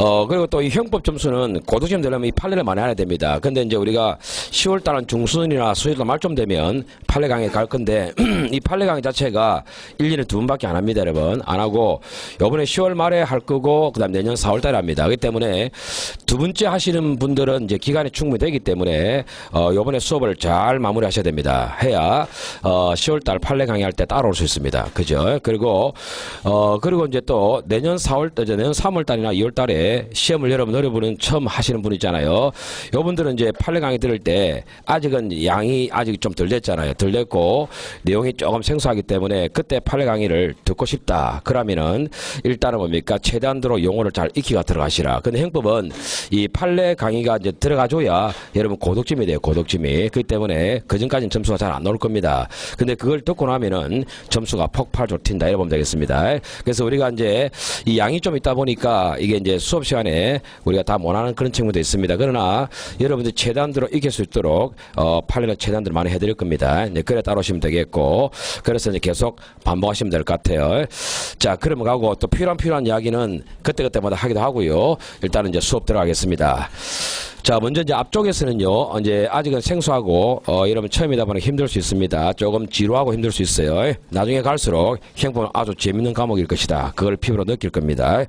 어, 그리고 또 이 형법 점수는 고득점 되려면 이 판례를 많이 해야 됩니다. 근데 이제 우리가 10월 달은 중순이나 수요일 말쯤 되면 판례 강의 갈 건데 이 판례 강의 자체가 1년에 두 번밖에 안 합니다, 여러분. 안 하고 요번에 10월 말에 할 거고 그다음 내년 4월 달에 합니다. 그렇기 때문에 두 번째 하시는 분들은 이제 기간이 충분히 되기 때문에 어, 요번에 수업을 잘 마무리하셔야 됩니다. 해야 어, 10월 달 판례 강의할 때 따라올 수 있습니다. 그죠? 그리고 어, 그리고 이제 또 내년 4월 달, 내년 3월 달이나 2월 달에 시험을 여러분 여러분은 처음 하시는 분 있잖아요. 요분들은 이제 판례 강의 들을 때 아직은 양이 아직 좀 덜 됐잖아요. 덜 됐고 내용이 조금 생소하기 때문에 그때 판례 강의를 듣고 싶다. 그러면은 일단은 뭡니까 최대한도로 용어를 잘 익히가 들어가시라. 근데 형법은 이 판례 강의가 이제 들어가줘야 여러분 고독점이 돼요. 고독점이. 그렇기 때문에 그 전까지는 점수가 잘 안 나올 겁니다. 근데 그걸 듣고 나면은 점수가 폭발적으로 튄다. 이래 보면 되겠습니다. 그래서 우리가 이제 이 양이 좀 있다 보니까 이게 이제 수업 시간에 우리가 다 원하는 그런 친구도 있습니다. 그러나 여러분들 최대한대로 이길 수 있도록 어, 판례는 최대한대로 많이 해드릴 겁니다. 이제 그래 따라오시면 되겠고 그래서 이제 계속 반복하시면 될 것 같아요. 자, 그러면 가고 또 필요한 필요한 이야기는 그때그때마다 하기도 하고요. 일단은 이제 수업 들어가겠습니다. 자, 먼저 이제 앞쪽에서는요, 이제 아직은 생소하고, 어, 여러분 처음이다 보니 힘들 수 있습니다. 조금 지루하고 힘들 수 있어요. 나중에 갈수록 형법은 아주 재밌는 과목일 것이다. 그걸 피부로 느낄 겁니다.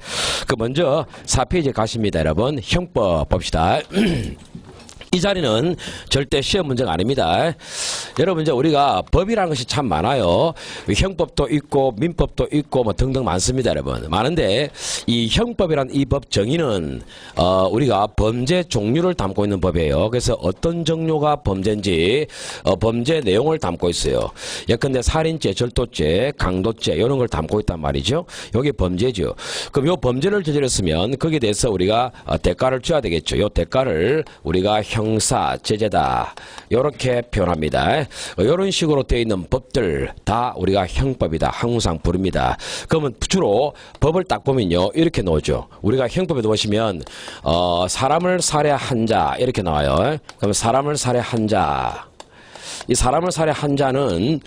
그 먼저 4페이지 가십니다, 여러분. 형법 봅시다. 이 자리는 절대 시험 문제가 아닙니다. 여러분 이제 우리가 법이라는 것이 참 많아요. 형법도 있고 민법도 있고 뭐 등등 많습니다, 여러분. 많은데 이 형법이란 이 법 정의는 어 우리가 범죄 종류를 담고 있는 법이에요. 그래서 어떤 종류가 범죄인지 어 범죄 내용을 담고 있어요. 예컨대 살인죄, 절도죄, 강도죄 이런 걸 담고 있단 말이죠. 여기 범죄죠. 그럼 요 범죄를 저질렀으면 거기에 대해서 우리가 어, 대가를 줘야 되겠죠. 요 대가를 우리가 형사 제재다 이렇게 표현합니다. 이런 식으로 되어 있는 법들 다 우리가 형법이다 항상 부릅니다. 그러면 주로 법을 딱 보면요 이렇게 나오죠. 우리가 형법에 보시면 어, 사람을 살해한 자 이렇게 나와요. 그러면 사람을 살해한 자. 이 사람을 살해한 자는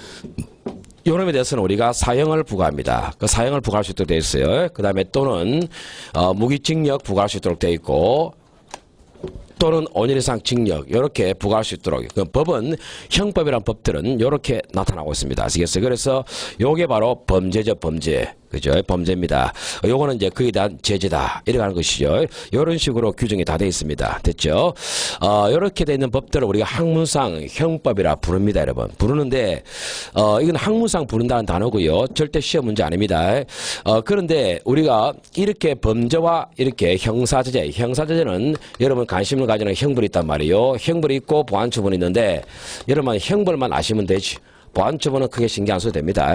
요놈에 대해서는 우리가 사형을 부과합니다. 그 사형을 부과할 수 있도록 되어 있어요. 그 다음에 또는 어, 무기징역 부과할 수 있도록 되어 있고 또는 5년 이상 징역 이렇게 부과할 수 있도록 그 법은 형법이란 법들은 이렇게 나타나고 있습니다. 아시겠어요? 그래서 요게 바로 범죄죠 범죄. 그죠? 범죄입니다. 요거는 이제 그에 대한 제재다. 하는 것이죠. 이런 식으로 규정이 다 되어 있습니다. 됐죠? 어, 이렇게 되어 있는 법들을 우리가 학문상 형법이라 부릅니다, 여러분. 부르는데, 어, 이건 학문상 부른다는 단어고요. 절대 시험 문제 아닙니다. 어, 그런데 우리가 이렇게 범죄와 이렇게 형사제재, 형사제재는 여러분 관심을 가지는 형벌이 있단 말이에요. 형벌이 있고 보안처분이 있는데, 여러분 형벌만 아시면 되지. 보안처분은 크게 신경 안 써도 됩니다.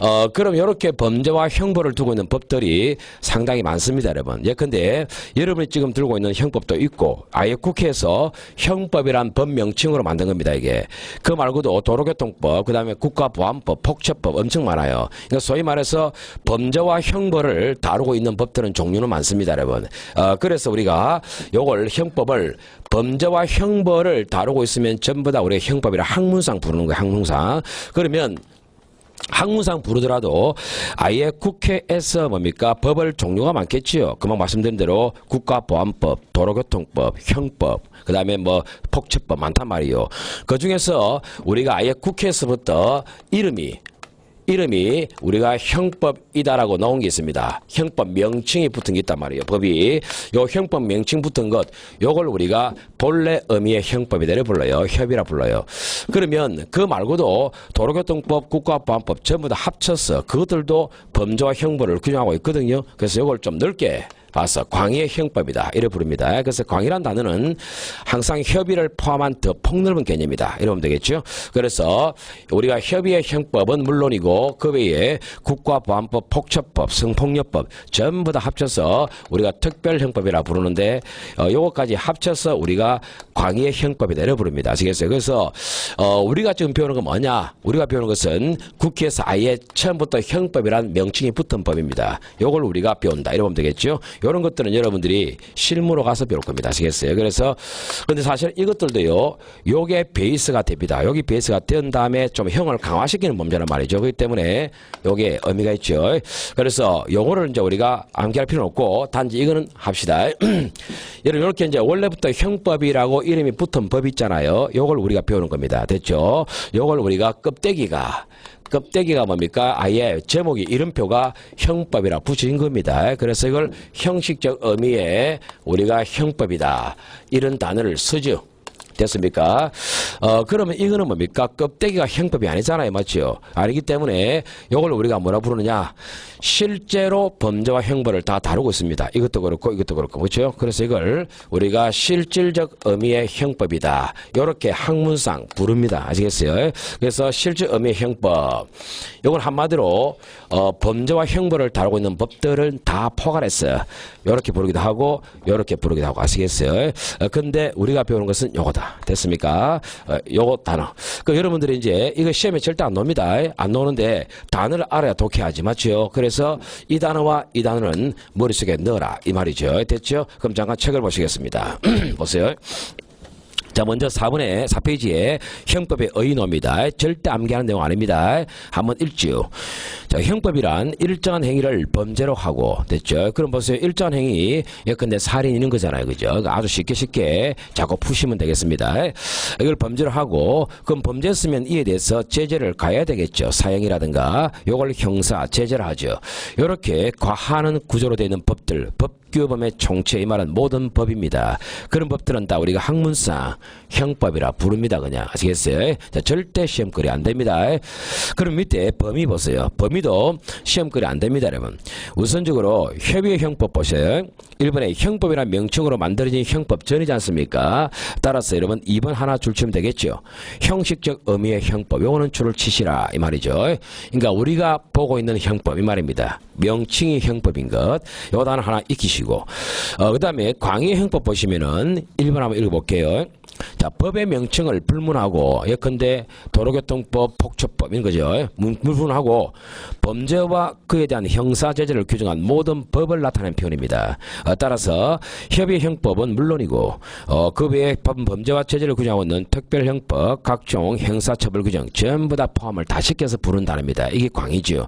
어, 그럼 이렇게 범죄와 형벌을 두고 있는 법들이 상당히 많습니다, 여러분. 예컨대 여러분이 지금 들고 있는 형법도 있고 아예 국회에서 형법이란 법 명칭으로 만든 겁니다, 이게. 그 말고도 도로교통법, 그 다음에 국가보안법, 폭처법 엄청 많아요. 그러니까 소위 말해서 범죄와 형벌을 다루고 있는 법들은 종류는 많습니다, 여러분. 어, 그래서 우리가 요걸 형법을 범죄와 형벌을 다루고 있으면 전부 다 우리가 형법이라 학문상 부르는 거예요, 학문상. 그러면 학문상 부르더라도 아예 국회에서 뭡니까 법을 종류가 많겠지요. 그만 말씀드린 대로 국가보안법, 도로교통법, 형법, 그 다음에 뭐 폭처법 많단 말이요. 그 중에서 우리가 아예 국회에서부터 이름이 이름이 우리가 형법이다라고 나온 게 있습니다. 형법 명칭이 붙은 게 있단 말이에요. 법이 요 형법 명칭 붙은 것 요걸 우리가 본래 의미의 형법이다를 불러요. 협이라 불러요. 그러면 그 말고도 도로교통법, 국가보안법 전부 다 합쳐서 그것들도 범죄와 형벌을 규정하고 있거든요. 그래서 요걸 좀 넓게 봐서 광의의 형법이다 이래 부릅니다. 그래서 광의란 단어는 항상 협의를 포함한 더 폭넓은 개념이다 이러면 되겠죠. 그래서 우리가 협의의 형법은 물론이고 그 외에 국가보안법, 폭처법, 성폭력법 전부 다 합쳐서 우리가 특별형법이라 부르는데 어, 요거까지 합쳐서 우리가 광의의 형법이다 이래 부릅니다. 아시겠어요? 그래서 어, 우리가 지금 배우는 건 뭐냐? 우리가 배우는 것은 국회에서 아예 처음부터 형법이란 명칭이 붙은 법입니다. 요걸 우리가 배운다 이러면 되겠죠. 이런 것들은 여러분들이 실무로 가서 배울 겁니다. 아시겠어요? 그래서 근데 사실 이것들도요. 요게 베이스가 됩니다. 여기 베이스가 된 다음에 좀 형을 강화시키는 범죄란 말이죠. 그렇기 때문에 요게 의미가 있죠. 그래서 요거를 이제 우리가 암기할 필요는 없고 단지 이거는 합시다. 여러분 이렇게 이제 원래부터 형법이라고 이름이 붙은 법 있잖아요. 요걸 우리가 배우는 겁니다. 됐죠? 요걸 우리가 껍데기가 껍데기가 뭡니까? 아예 제목이 이름표가 형법이라 붙인 겁니다. 그래서 이걸 형식적 의미의 우리가 형법이다. 이런 단어를 쓰죠. 됐습니까? 어, 그러면 이거는 뭡니까? 껍데기가 형법이 아니잖아요. 맞죠? 아니기 때문에 이걸 우리가 뭐라 부르느냐? 실제로 범죄와 형벌을 다 다루고 있습니다. 이것도 그렇고 이것도 그렇고. 그렇죠? 그래서 이걸 우리가 실질적 의미의 형법이다. 이렇게 학문상 부릅니다. 아시겠어요? 그래서 실질 의미의 형법. 이걸 한마디로 어, 범죄와 형벌을 다루고 있는 법들은 다 포괄했어요. 이렇게 부르기도 하고 이렇게 부르기도 하고 아시겠어요? 어, 근데 우리가 배우는 것은 요거다. 됐습니까? 어, 요거 단어. 그 여러분들이 이제 이거 시험에 절대 안 나옵니다. 안 나오는데 단어를 알아야 독해하지 맞죠? 그래서 이 단어와 이 단어는 머릿속에 넣어라 이 말이죠. 됐죠? 그럼 잠깐 책을 보시겠습니다. 보세요. 자, 먼저 4번에 4페이지에 형법의 의의노입니다. 절대 암기하는 내용 아닙니다. 한번 읽지요. 자, 형법이란 일정한 행위를 범죄로 하고 됐죠. 그럼 보세요. 일정한 행위 예컨대 살인 있는 거잖아요. 그죠? 그러니까 아주 쉽게 쉽게 자꾸 푸시면 되겠습니다. 이걸 범죄로 하고 그럼 범죄했으면 이에 대해서 제재를 가해야 되겠죠. 사형이라든가 요걸 형사 제재를 하죠. 요렇게 과하는 구조로 되어 있는 법들 법 규범의 총체 이 말은 모든 법입니다. 그런 법들은 다 우리가 학문상 형법이라 부릅니다. 그냥 아시겠어요? 자, 절대 시험거리 안 됩니다. 그럼 밑에 범위 보세요. 범위도 시험거리 안 됩니다, 여러분. 우선적으로 협의의 형법 보세요. 1번에 형법이란 명칭으로 만들어진 형법 전이지 않습니까? 따라서 여러분 2번 하나 줄치면 되겠죠. 형식적 의미의 형법. 요거는 줄을 치시라 이 말이죠. 그러니까 우리가 보고 있는 형법 이 말입니다. 명칭이 형법인 것. 요 단어 하나 익히시고. 어, 그 다음에 광의 형법 보시면은 1번 한번 읽어볼게요. 자, 법의 명칭을 불문하고 예컨대 도로교통법, 폭처법 이런 거죠. 문- 불문하고 범죄와 그에 대한 형사 제재를 규정한 모든 법을 나타낸 표현입니다. 어, 따라서 협의 형법은 물론이고 어, 그 외에 법- 범죄와 제재를 규정하고 있는 특별형법, 각종 형사처벌 규정 전부 다 포함을 다 시켜서 부른 단어입니다. 이게 광이죠.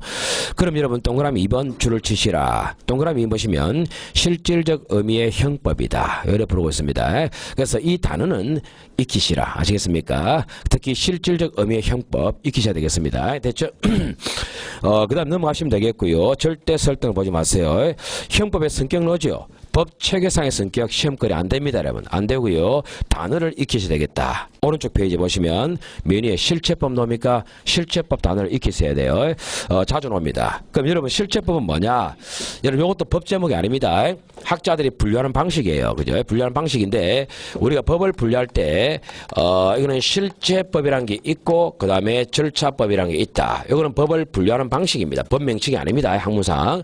그럼 여러분 동그라미 2번 줄을 치시라. 동그라미 2 보시면 실질적 의미의 형법이다. 이렇게 부르고 있습니다. 그래서 이 단어는 익히시라. 아시겠습니까? 특히 실질적 의미의 형법 익히셔야 되겠습니다. 됐죠? 어, 그 다음 넘어가시면 되겠고요. 절대 설득을 보지 마세요. 형법의 성격 넣죠. 법 체계상의 성격 시험거리 안 됩니다, 여러분. 안 되고요. 단어를 익히셔야 되겠다. 오른쪽 페이지 보시면 맨 위에 실체법 나옵니까? 실체법 단어를 익히셔야 돼요. 어, 자주 나옵니다. 그럼 여러분 실체법은 뭐냐? 여러분 이것도 법 제목이 아닙니다. 학자들이 분류하는 방식이에요. 그죠? 분류하는 방식인데 우리가 법을 분류할 때 어, 이거는 실체법이라는 게 있고 그 다음에 절차법이라는 게 있다. 이거는 법을 분류하는 방식입니다. 법 명칭이 아닙니다. 학문상.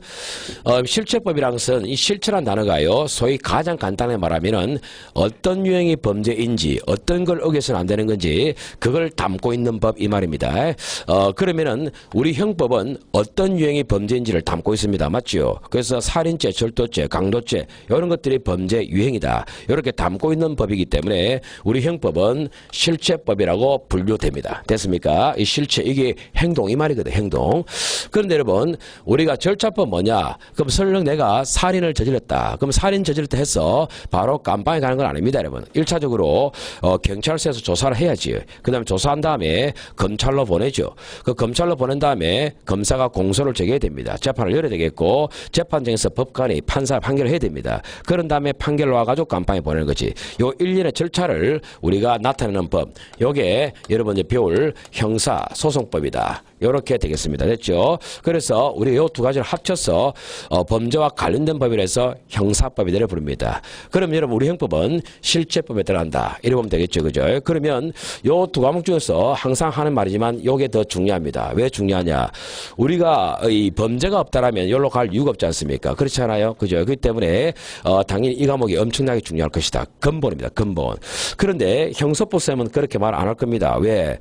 어, 실체법이라는 것은 이 실체란 단어가요. 소위 가장 간단하게 말하면은 어떤 유형이 범죄인지 어떤 걸 어겨서는 안 되는 건지 그걸 담고 있는 법 이 말입니다. 어, 그러면은 우리 형법은 어떤 유형이 범죄인지를 담고 있습니다. 맞죠? 그래서 살인죄, 절도죄, 강도죄 이런 것들이 범죄 유형이다. 이렇게 담고 있는 법이기 때문에 우리 형법은 실체법이라고 분류됩니다. 됐습니까? 이 실체 이게 행동 이 말이거든. 행동. 그런데 여러분 우리가 절차법 뭐냐? 그럼 설령 내가 살인을 저질렀다. 그럼 살인 저질렀다 해서 바로 감방에 가는 건 아닙니다, 여러분. 일차적으로 어, 경찰서에서 조사를 해야지. 그 다음에 조사한 다음에 검찰로 보내죠. 그 검찰로 보낸 다음에 검사가 공소를 제기해야 됩니다. 재판을 열어야 되겠고 재판장에서 법관이 판사 판결을 해야 됩니다. 그런 다음에 판결 와가지고 감방에 보내는 거지. 요 일련의 절차를 우리가 나타내는 법. 요게 여러분 이제 배울 형사 소송법이다. 요렇게 되겠습니다. 됐죠? 그래서 우리 요두 가지를 합쳐서 어, 범죄와 관련된 법이라서 형사법이라고 부릅니다. 그럼 여러분 우리 형법은 실체법에 들어간다. 이래 보면 되겠죠. 그죠? 그러면 요두 과목 중에서 항상 하는 말이지만 요게 더 중요합니다. 왜 중요하냐? 우리가 이 범죄가 없다라면 여기로 갈 이유가 없지 않습니까? 그렇잖아요. 그죠? 그렇기 때문에 어, 당연히 이 과목이 엄청나게 중요할 것이다. 근본입니다. 근본. 그런데 형사법 쌤은 그렇게 말 안 할 겁니다. 왜?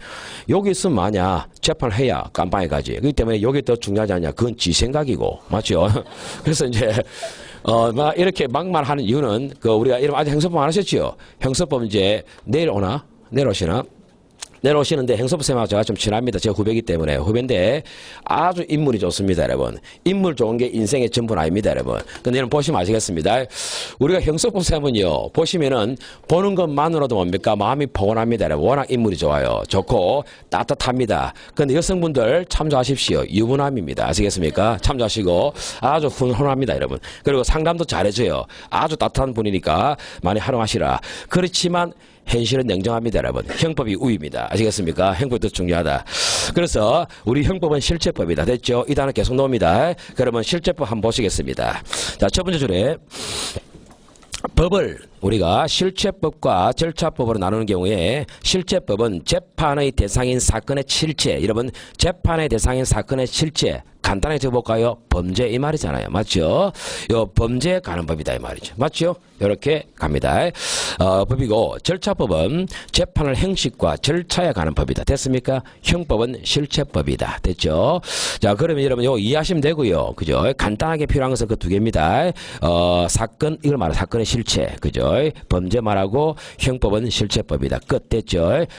여기 있으면 마냐 재판을 해야 가지. 그렇기 때문에 여기 더 중요하지 않냐? 그건 지 생각이고 맞죠? 그래서 이제 어, 막 이렇게 막말하는 이유는 그 우리가 이름 아직 행서법 안 하셨죠? 행서법 이제 내일 오나? 내일 오시나? 내려오시는데 행서부 쌤하고 제가 좀 친합니다. 제가 후배이기 때문에 후배인데 아주 인물이 좋습니다, 여러분. 인물 좋은 게 인생의 전부는 아닙니다, 여러분. 근데 여러분 보시면 아시겠습니다. 우리가 행서부 쌤은요, 보시면은 보는 것만으로도 뭡니까? 마음이 포근합니다, 여러분. 워낙 인물이 좋아요. 좋고 따뜻합니다. 근데 여성분들 참조하십시오. 유부남입니다. 아시겠습니까? 참조하시고 아주 훈훈합니다, 여러분. 그리고 상담도 잘해줘요. 아주 따뜻한 분이니까 많이 활용하시라. 그렇지만 현실은 냉정합니다, 여러분. 형법이 우위입니다. 아시겠습니까? 형법이 더 중요하다. 그래서 우리 형법은 실제법이다. 됐죠? 이 단어 계속 나옵니다. 그러면 실제법 한번 보시겠습니다. 자, 첫 번째 줄에 법을 우리가 실체법과 절차법으로 나누는 경우에 실체법은 재판의 대상인 사건의 실체 여러분 재판의 대상인 사건의 실체 간단하게 적어볼까요? 범죄 이 말이잖아요. 맞죠? 요 범죄에 가는 법이다 이 말이죠. 맞죠? 이렇게 갑니다. 어, 법이고 절차법은 재판을 형식과 절차에 가는 법이다. 됐습니까? 형법은 실체법이다. 됐죠? 자 그러면 여러분 요 이해하시면 되고요. 그죠? 간단하게 필요한 것은 그 두 개입니다. 어, 사건 이걸 말해 사건의 실체. 그죠? 범죄 말하고 형법은 실체법이다. 끝 됐죠?